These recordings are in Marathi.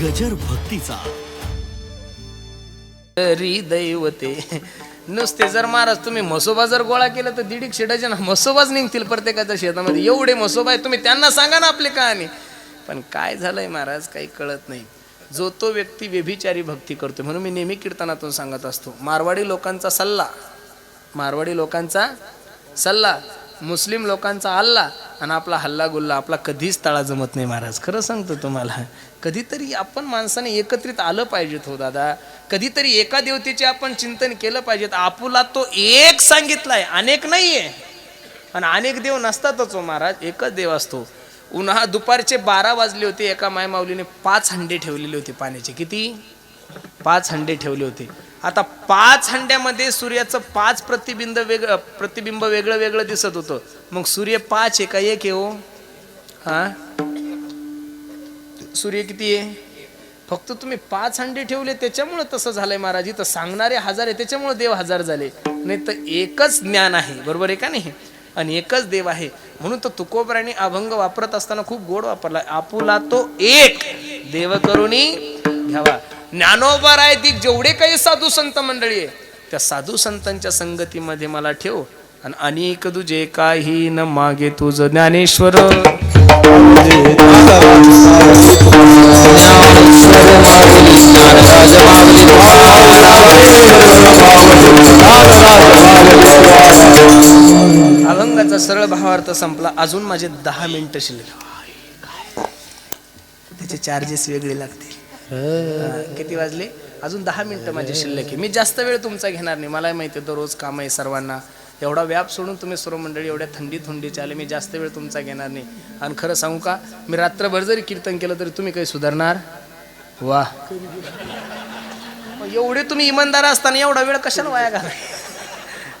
गजर भक्तीचा. तरी दैवते नुसते जर महाराज तुम्ही मसोबा जर गोळा केला तर दीड एकशे डझन मसोबाच निघतील प्रत्येकाच्या शेतामध्ये. एवढे मसोबा आहे तुम्ही त्यांना सांगा ना आपली कहाणी. पण काय झालंय महाराज काही कळत नाही. जो तो व्यक्ती व्यभिचारी भक्ती करतो म्हणून मी नेहमी कीर्तनातून सांगत असतो. मारवाडी लोकांचा सल्ला. मारवाडी लोकांचा सल्ला. मुस्लिम लोकांचा हल्ला आणि आपला हल्ला गुल्ला आपला कधीच तळा जमत नाही महाराज. खरं सांगतो तुम्हाला. कधीतरी आपण माणसाने एकत्रित आलं पाहिजेत हो दादा. कधीतरी एका देवतेचे आपण चिंतन केलं पाहिजेत. आपुला तो एक सांगितलाय अनेक नाहीये. आणि अनेक देव नसतातच हो महाराज एकच देव असतो. उन्हा दुपारचे बारा वाजले होते एका मायमाऊलीने पाच हंडे ठेवलेले होते पाण्याचे. किती? पाच हंडे ठेवले होते. आता पाच हंड्यामध्ये सूर्याचं पाच प्रतिबिंब वेगळं प्रतिबिंब वेगळं वेगळं दिसत होतं. मग सूर्य पाच आहे का एक आहे हो? हा? सूर्य किती आहे? फक्त तुम्ही पाच हंडे ठेवले त्याच्यामुळे तसं झालंय महाराज. इथं सांगणारे हजार आहे त्याच्यामुळे देव हजार झाले. नाही तर एकच ज्ञान आहे. बरोबर आहे का नाही? आणि एकच देव आहे. म्हणून तो तुकोबराने अभंग वापरत असताना खूप गोड वापरला. आपुला तो एक. देव करुणी घ्यावा. ज्ञानोबा राय ती जेवढे काही साधू संत मंडळी आहे त्या साधू संतांच्या संगतीमध्ये मला ठेव. आणि अनेक तुझे काही न मागे तुझ ज्ञानेश्वर. अभंगाचा सरळ भावार्थ संपला. अजून माझे दहा मिनिटं शिल्लक. त्याचे चार्जेस वेगळे लागतील. किती वाजले? अजून दहा मिनिटं माझी शिल्लक आहे. मी जास्त वेळ तुमचा घेणार नाही. मला माहिती आहे दररोज काम आहे सर्वांना. एवढा व्याप सोडून तुम्ही सर्व मंडळी एवढ्या थंडी थंडीचे आले मी जास्त वेळ तुमचा घेणार नाही. आणि खरं सांगू का मी रात्रभर जरी कीर्तन केलं तरी तुम्ही काही सुधारणार? वा एवढे तुम्ही इमानदार असताना एवढा वेळ कशाला वाया घाला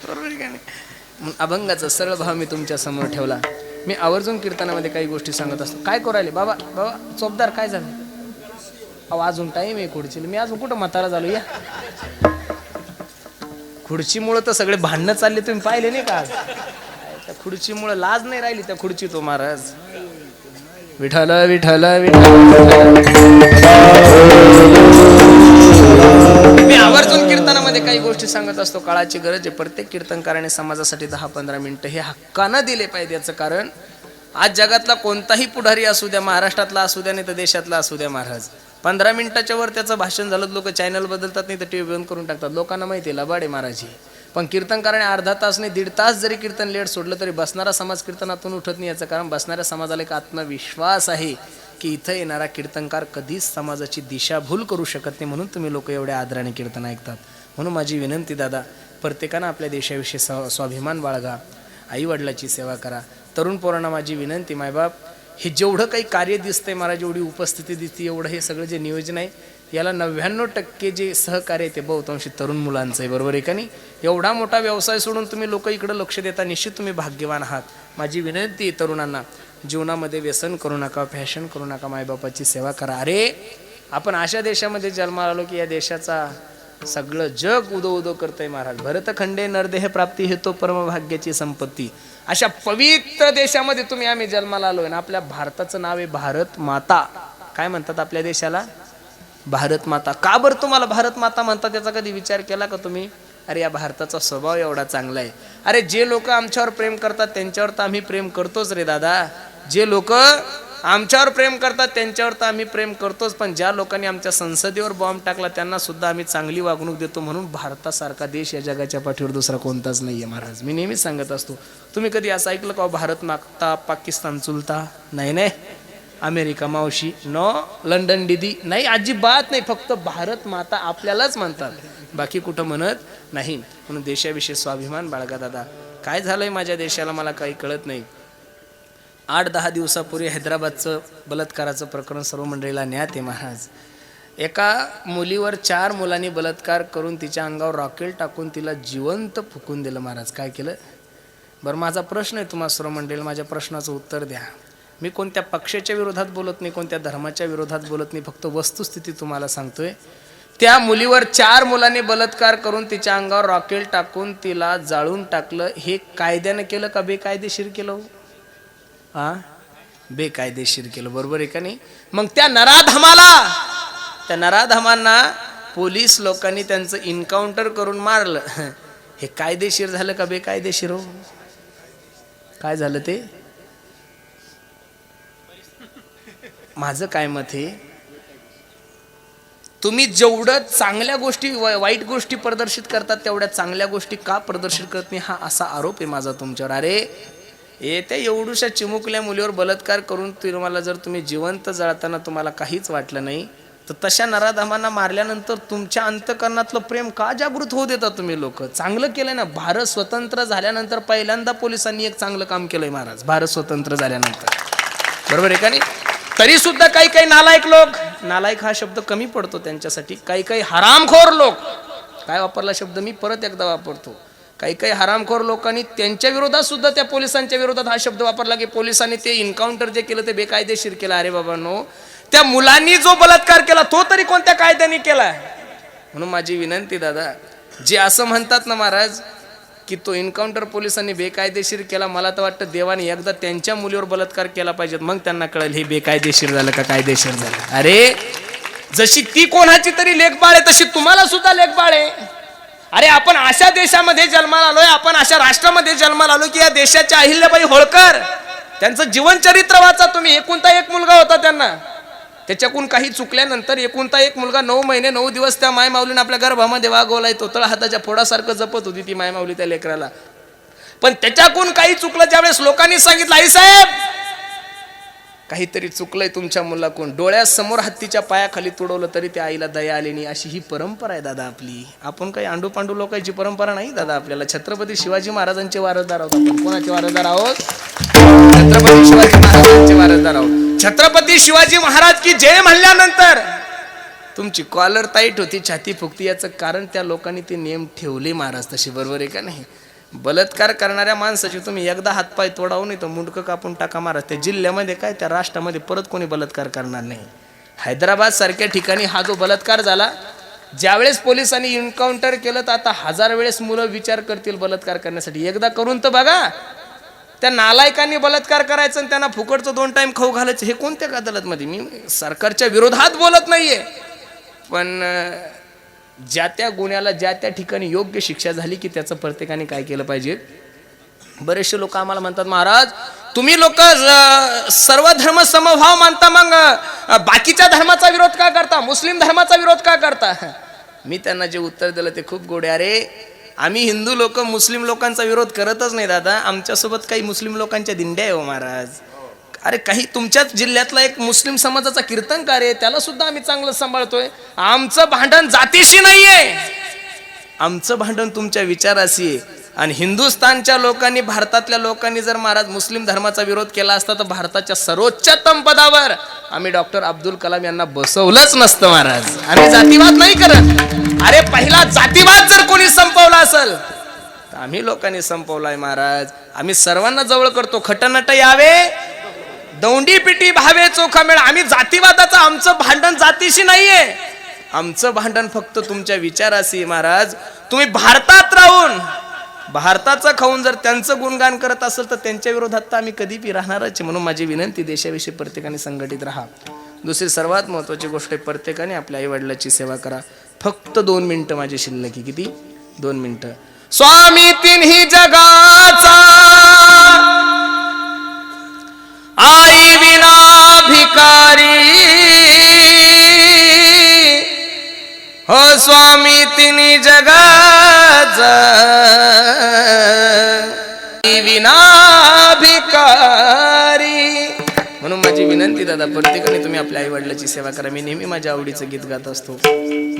बरोबर आहे का नाही? अभंगाचा सरळ भाव मी तुमच्यासमोर ठेवला. मी आवर्जून कीर्तनामध्ये काही गोष्टी सांगत असतो. काय करू बाबा बाबा चोपदार काय झालं? अहो अजून टाईम आहे खुर्चीला. मी अजून कुठं म्हातारा झालो? या. खुर्चीमुळं तर सगळे भांडणं चालले तुम्ही पाहिले नाही का आज? त्या खुर्चीमुळं लाज नाही राहिली त्या खुर्ची तो हो, महाराज. विठ्ठल विठ्ठल विठ्ठल. मी आवर्जून कीर्तनामध्ये काही गोष्टी सांगत असतो. काळाची गरज आहे. प्रत्येक कीर्तनकाराने समाजासाठी दहा पंधरा मिनिटं हे हक्कानं दिले पाहिजे याचं कारण आज जगातला कोणताही पुढारी असू द्या महाराष्ट्रातला असू द्या नाही तर देशातला असू द्या महाराज. पंधरा मिनिटाच्या वर त्याचं भाषण झालं लोक चॅनल बदलतात नाही तर टी व्ही बंद करून टाकतात. लोकांना माहिती आहे लबाडे महाराजी पण कीर्तनकाराने अर्धा तास नाही दीड तास जरी कीर्तन लेट सोडलं तरी बसणारा समाज कीर्तनातून उठत नाही याचं कारण बसणाऱ्या समाजाला एक आत्मविश्वास आहे की इथं येणारा कीर्तनकार कधीच समाजाची दिशाभूल करू शकत नाही म्हणून तुम्ही लोक एवढ्या आदराने कीर्तन ऐकतात. म्हणून माझी विनंती दादा प्रत्येकानं आपल्या देशाविषयी स्व स्वाभिमान बाळगा आईवडिलाची सेवा करा. तरुण पोरांना माझी विनंती मायबाप हे जेवढं काही कार्य दिसतंय मला जेवढी उपस्थिती दिसते एवढं हे सगळं जे नियोजन आहे याला नव्याण्णव टक्के जे सहकार्य आहे ते बहुतांशी तरुण मुलांचं आहे बरोबर आहे का नाही? एवढा मोठा व्यवसाय सोडून तुम्ही लोक इकडं लक्ष देता निश्चित तुम्ही भाग्यवान आहात. माझी विनंती आहे तरुणांना जीवनामध्ये व्यसन करू नका फॅशन करू नका मायबापाची सेवा करा. अरे आपण अशा देशामध्ये जन्माला आलो की या देशाचा सगळं जग उदो उदो करतंय महाराज. भरतखंडे नरदेह प्राप्ती हे तो परमभाग्याची संपत्ती. अशा पवित्र देशामध्ये तुम्ही आम्ही जन्माला आलोय ना आपल्या भारताचं नाव आहे भारत माता. काय म्हणतात आपल्या देशाला? भारत माता. का बरं तुम्हाला भारत माता म्हणतात त्याचा कधी विचार केला का तुम्ही? अरे या भारताचा स्वभाव एवढा चांगला आहे. अरे जे लोक आमच्यावर प्रेम करतात त्यांच्यावर तर आम्ही प्रेम करतोच रे दादा. जे लोक आमच्यावर प्रेम करतात त्यांच्यावर तर आम्ही प्रेम करतोच पण ज्या लोकांनी आमच्या संसदेवर बॉम्ब टाकला त्यांना सुद्धा आम्ही चांगली वागणूक देतो म्हणून भारतासारखा देश या जगाच्या पाठीवर दुसरा कोणताच नाही आहे महाराज. मी नेहमीच सांगत असतो तुम्ही कधी असं ऐकलं का हो, भारत मागता पाकिस्तान चुलता? नाही नाही. अमेरिका मावशी नो. लंडन दिदी नाही अजिबात नाही. फक्त भारत माता आपल्यालाच म्हणतात. बाकी कुठं म्हणत नाही. म्हणून देशाविषयी स्वाभिमान बाळगा दादा. काय झालंय माझ्या देशाला मला काही कळत नाही. आठ दहा दिवसापूर्वी हैदराबादचं बलात्काराचं प्रकरण सर्व मंडळीला न्यात आहे महाराज. एका मुलीवर चार मुलांनी बलात्कार करून तिच्या अंगावर रॉकेल टाकून तिला जिवंत फुकून दिलं महाराज. काय केलं? बरं माझा प्रश्न आहे तुम्हाला सर्व मंडळी माझ्या प्रश्नाचं उत्तर द्या. मी कोणत्या पक्षाच्या विरोधात बोलत नाही कोणत्या धर्माच्या विरोधात बोलत नाही फक्त वस्तुस्थिती तुम्हाला सांगतोय. त्या मुलीवर चार मुलांनी बलात्कार करून तिच्या अंगावर रॉकेल टाकून तिला जाळून टाकलं. हे कायद्यानं केलं का बेकायदेशीर केलं हो? हा? बेकायदेशीर केलं. बरोबर आहे का नाही? मग त्या नराधमाला त्या नराधमांना पोलीस लोकांनी त्यांचं इन्काउंटर करून मारलं. हे कायदेशीर झालं का बेकायदेशीर हो? काय झालं ते? माझं काय मत आहे तुम्ही जेवढं चांगल्या गोष्टी वाईट गोष्टी प्रदर्शित करतात तेवढ्या चांगल्या गोष्टी का प्रदर्शित करत नाही? हा असा आरोप आहे माझा तुमच्यावर. अरे ए त्या एवढूशा चिमुकल्या मुलीवर बलात्कार करून तुम्हाला जर तुम्ही जिवंत जळताना तुम्हाला काहीच वाटलं नाही तर तशा नराधमांना मारल्यानंतर तुमच्या अंतकरणातलं प्रेम का जागृत होऊ देता तुम्ही लोक? चांगलं केलंय ना. भारत स्वतंत्र झाल्यानंतर पहिल्यांदा पोलिसांनी एक चांगलं काम केलंय महाराज भारत स्वतंत्र झाल्यानंतर. बरोबर आहे का नाही? तरी सुद्धा काही काही नालायक लोक नालायक हा शब्द कमी पडतो त्यांच्यासाठी. काही काही हरामखोर लोक. काय वापरला शब्द? मी परत एकदा वापरतो. काही काही हरामखोर लोकांनी त्यांच्या विरोधात सुद्धा त्या पोलिसांच्या विरोधात हा शब्द वापरला की पोलिसांनी ते इन्काउंटर जे केलं ते बेकायदेशीर केलं. अरे बाबांनो त्या मुलांनी जो बलात्कार केला तो तरी कोणत्या कायद्याने केला? म्हणून माझी विनंती दादा जे असं म्हणतात ना महाराज की तो एन्काउंटर पोलिसांनी बेकायदेशीर केला मला तर वाटतं देवाने एकदा त्यांच्या मुलीवर बलात्कार केला पाहिजे मग त्यांना कळेल हे बेकायदेशीर झालं का कायदेशीर झालं. अरे जशी ती कोणाची तरी लेखबाळ आहे तशी तुम्हाला सुद्धा लेखबाळ आहे. अरे आपण अशा देशामध्ये जन्माला आलोय आपण अशा राष्ट्रामध्ये जन्माला आलो की या देशाच्या अहिल्याबाई होळकर त्यांचं जीवनचरित्र वाचा तुम्ही. एकूणता एक मुलगा होता त्यांना. त्याच्याकडून काही चुकल्यानंतर एकूणता एक मुलगा नऊ महिने नऊ दिवस त्या मायमाऊलीने आपल्या गर्भामध्ये वागवलाय तो तळ हाताच्या फोडासारखं जपत होती ती मायमाऊली त्या लेकराला. पण त्याच्याकडून काही चुकलं ज्यावेळेस लोकांनी सांगितलं आई साहेब काहीतरी चुकलंय तुमच्या मुलाकडून. डोळ्यासमोर हत्तीच्या पायाखाली तुडवलं तरी त्या आईला दया आली नाही. अशी ही परंपरा आहे दादा आपली. आपण काही आंडू पांडू लोकांची परंपरा नाही दादा आपल्याला. छत्रपती शिवाजी महाराजांचे वारसदार आहोत आपण. कोणाचे वारसदार आहोत? छत्रपती शिवाजी महाराजांचे वारसदार आहोत. छत्रपती शिवाजी महाराज की जय म्हणल्यानंतर तुमची कॉलर टाईट होती छाती फुगती याचं कारण त्या लोकांनी ते नियम ठेवले महाराज. तसे बरोबर आहे का नाही? बलात्कार करणाऱ्या माणसाची तुम्ही एकदा हातपाय तोडावू नाही तर मुंडकं कापून टाका मारा त्या जिल्ह्यामध्ये काय त्या राष्ट्रामध्ये परत कोणी बलात्कार करणार नाही. हैदराबाद सारख्या ठिकाणी हा जो बलात्कार झाला ज्यावेळेस पोलिसांनी एन्काउंटर केलं तर आता हजार वेळेस मुलं विचार करतील बलात्कार करण्यासाठी. एकदा करून तर बघा त्या नालायकांनी बलात्कार करायचं आणि त्यांना फुकटचं दोन टाईम खाऊ घालायचं हे कोणत्या अदालतमध्ये? मी सरकारच्या विरोधात बोलत नाहीये. पण ज्या त्या गुन्ह्याला ज्या त्या ठिकाणी योग्य शिक्षा झाली की त्याचं प्रत्येकाने काय केलं पाहिजे? बरेचसे लोक आम्हाला म्हणतात महाराज तुम्ही लोक सर्व धर्म समभाव मानता मग बाकीच्या धर्माचा विरोध का करता? मुस्लिम धर्माचा विरोध का करता? मी त्यांना जे उत्तर दिलं ते खूप गोडे. अरे आम्ही हिंदू लोक मुस्लिम लोकांचा विरोध करतच नाही दादा. आमच्यासोबत काही मुस्लिम लोकांच्या दिंड्या आहे हो महाराज. अरे काही तुमच्याच जिल्ह्यातला एक मुस्लिम समाजाचा कीर्तनकार आहे त्याला सुद्धा आम्ही चांगलं सांभाळतोय. आमचं भांडण जातीशी नाहीये. आमचं भांडण तुमच्या विचाराशी आहे. आणि हिंदुस्थानच्या लोकांनी भारतातल्या लोकांनी जर महाराज मुस्लिम धर्माचा विरोध केला असता तर भारताच्या सर्वोच्चतम पदावर आम्ही डॉक्टर अब्दुल कलाम यांना बसवलंच नसतं महाराज. आम्ही जातीवाद नाही करत. अरे पहिला जातीवाद जर कोणी संपवला असेल तर आम्ही लोकांनी संपवलाय महाराज. आम्ही सर्वांना जवळ करतो. खटनट यावे. दौंडी पिटी भावे चोखा मेळ. आम्ही जातीवादाचं आमचं भांडण जातीशी नाहीये. आमचं भांडण फक्त तुमच्या विचाराशी महाराज. तुम्ही भारतात राहून भारताचं खाऊन जर त्यांचं गुणगान करत असेल तर त्यांच्या विरोधात तर आम्ही कधी बी राहणारच म्हणून माझी विनंती देशाविषयी प्रत्येकाने संघटित राहा. दुसरी सर्वात महत्वाची गोष्ट आहे प्रत्येकाने आपल्या आई वडिलाची सेवा करा. फक्त दोन मिनिटं माझी शिल्लक किती? दोन मिनिटं. स्वामी तिन्ही जगाचा स्वामी जगाचा. विनाभिकारी. म्हणून माझी विनंती दादा प्रत्येकाने तुम्ही आपल्या आई वडिलाची सेवा करा. मी नेहमी माझ्या आवडीचं गीत गात असतो.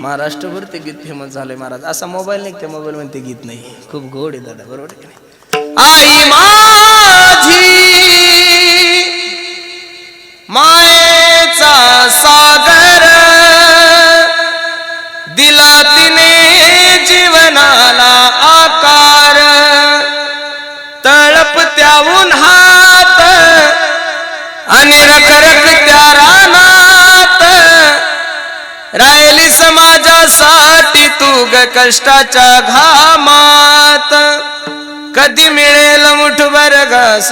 महाराष्ट्रभर ते गीत फेमस झालंय महाराज. असा मोबाईल नाही त्या मोबाईल मध्ये गीत नाही. खूप गोड आहे दादा बरोबर आहे आई माझी माय जीवनाला आकार. तळपत्या उन्हात आणि रखरखत्या रानात. राहिली समाजासाठी तू ग कष्टाच्या घामात. कधी मिळेल मुठभर घास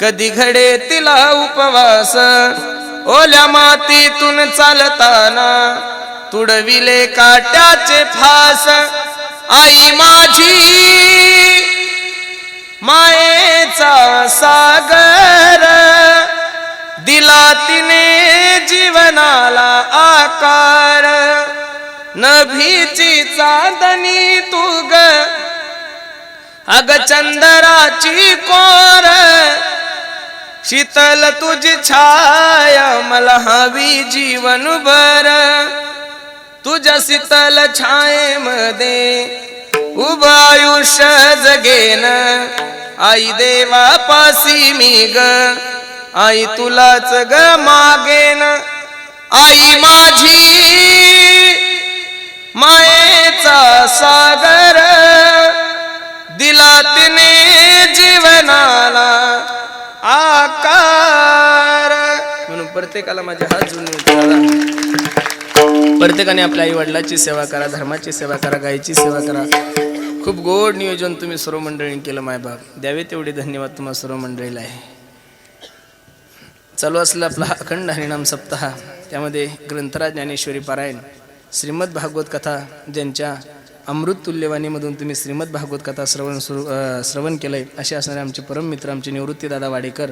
कधी घडे तिला उपवास. ओल्या मातीतून चालताना तुडविले काट्याचे फास. आई माझी मायेचा सागर. दिला तिने जीवनाला आकार. नभीची चांदणी तुग. ग अग चंदराची कोर. शीतल तुझी छाया मला हवी जीवन बर तुझ्या शीतल छायेमध्ये उभ आयुष्य जगेन आई देवा पासी मी ग आई तुलाच ग मागेन आई माझी मायेचा सागर दिला तिने जीवनाला आकार. म्हणून प्रत्येकाला माझे हात जोडून प्रत्येकाने आपल्या आई वडिलाची सेवा करा धर्माची सेवा करा गायीची सेवा करा. खूप गोड नियोजन तुम्ही सर्व मंडळीने केलं मायबाप द्यावे तेवढे धन्यवाद तुम्हाला सर्व मंडळीला आहे चालू असला आपला अखंड हरिणाम सप्ताह. त्यामध्ये ग्रंथराज ज्ञानेश्वरी पारायण श्रीमद भागवत कथा ज्यांच्या अमृत तुल्यवाणीमधून तुम्ही श्रीमद भागवत कथा श्रवण सुरू श्रवण श्रवण केलंय असे असणारे आमचे परम मित्र आमचे निवृत्ती दादा वाडेकर.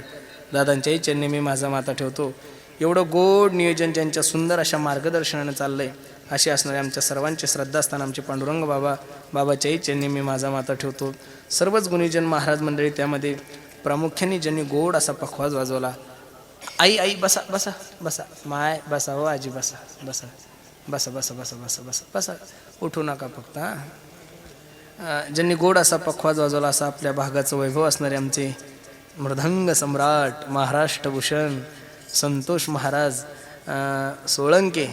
दादांच्याही चरणी मी माझा माता ठेवतो. एवढं गोड नियोजन ज्यांच्या सुंदर अशा मार्गदर्शनानं आहे असे असणारे आमच्या सर्वांचे श्रद्धास्थान आमचे पांडुरंग बाबा बाबाच्याही चरणी मी माझा माता ठेवतो. सर्वच गुणीजन महाराज मंडळी त्यामध्ये प्रामुख्याने ज्यांनी गोड असा पखवाज वाजवला आई आई बसा बसा बसा माय बसा हो आजी बसा बसा बसा बसा बसा बसा बसा बसा उठू नका फक्त हां. ज्यांनी गोड असा पखवाज वाजवला असा आपल्या भागाचं वैभव असणारे आमचे मृदंग सम्राट महाराष्ट्र भूषण संतोष महाराज सोळंके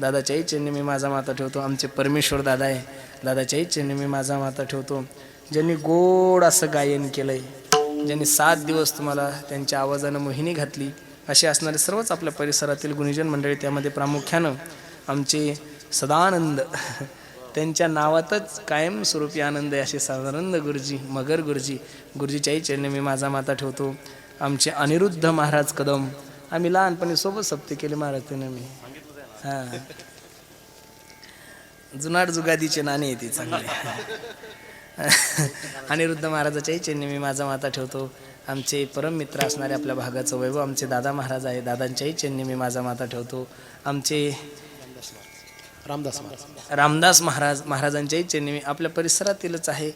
दादाच्याही चरणी मी माझा माता ठेवतो. आमचे परमेश्वर दादा आहे. दादाच्याही चरणी मी माझा माता ठेवतो. ज्यांनी गोड असं गायन केलंय ज्यांनी सात दिवस तुम्हाला त्यांच्या आवाजानं मोहिनी घातली असे असणारे सर्वच आपल्या परिसरातील गुणीजन मंडळी त्यामध्ये प्रामुख्यानं आमचे सदानंद त्यांच्या नावातच कायमस्वरूपी आनंद आहे असे सदानंद गुरुजी मगर गुरुजी गुरुजीच्याही चरणी मी माझा माता ठेवतो. आमचे अनिरुद्ध महाराज कदम आम्ही लहानपणी सोबत सप्ती केले महाराज त्याने मी हां. जुनाट जुगादीचे नाणे येते चांगले. अनिरुद्ध महाराजाच्याही चरणी मी माझा माता ठेवतो. आमचे परम मित्र असणारे आपल्या भागाचं वैभव आमचे दादा महाराज आहे. दादांच्याही चरणी मी माझा माता ठेवतो. आमचे रामदास महाराज. रामदास महाराज महाराजांच्याही चरणी मी आपल्या परिसरातीलच आहे.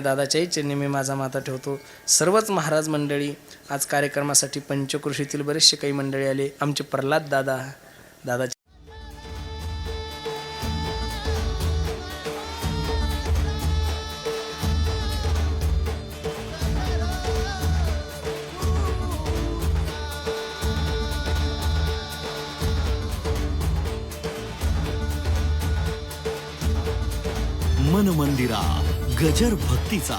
दादाच्याही चरणी मी माझा माता ठेवतो. सर्वच महाराज मंडळी आज कार्यक्रमासाठी पंचकृषीतील बरेचसे काही मंडळी आले. आमचे प्रल्हाद दादा दादा अजर भक्तीचा